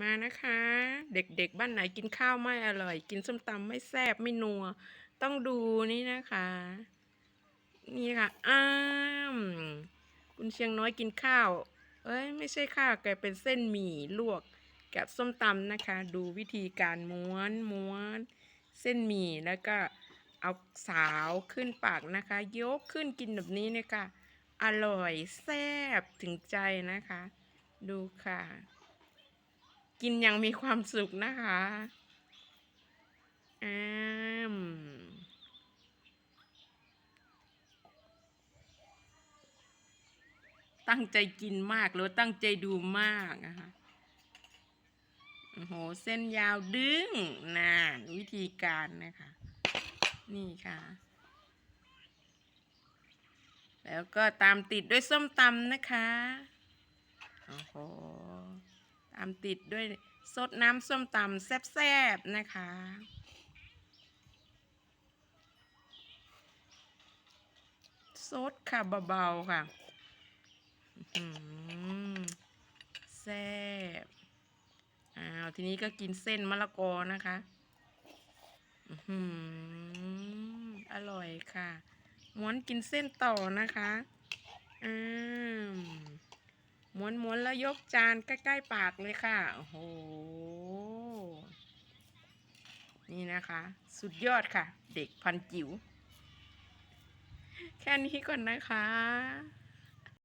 มานะคะ เด็กๆบ้านไหนกินข้าวไม่อร่อย กินส้มตำไม่แซ่บไม่นัว ต้องดูนี่นะคะ นี่ค่ะอ้ามคุณเชียงน้อยกินข้าว เอ้ยไม่ใช่ข้าวแกเป็นเส้นหมี่ลวกกับส้มตำนะคะ ดูวิธีการม้วนม้วน เส้นหมี่แล้วก็เอาสาวขึ้นปากนะคะ ยกขึ้นกินแบบนี้นี่ยค่ะอร่อยแซ่บถึงใจนะคะ ดูค่ะ กินอย่างมีความสุขนะคะอ้ามตั้งใจกินมากหรือตั้งใจดูมากนะคะโอ้โห เส้นยาวดึงนานวิธีการนะคะ นี่ค่ะ แล้วก็ตามติดด้วยส้มตำนะคะ โอ้โห ตามติดด้วยซดน้ำส้มตำแซ่บๆ นะคะซดค่ะเบาๆ ค่ะแซ่บ อ้าว ทีนี้ก็กินเส้นมะละกอนะคะอร่อยค่ะ ม้วนกินเส้นต่อนะคะอืม ม้วนๆแล้วยกจานใกล้ ๆ ปากเลยค่ะ โอ้โห นี่นะคะ สุดยอดค่ะ เด็กพันจิ๋ว แค่นี้ก่อนนะคะ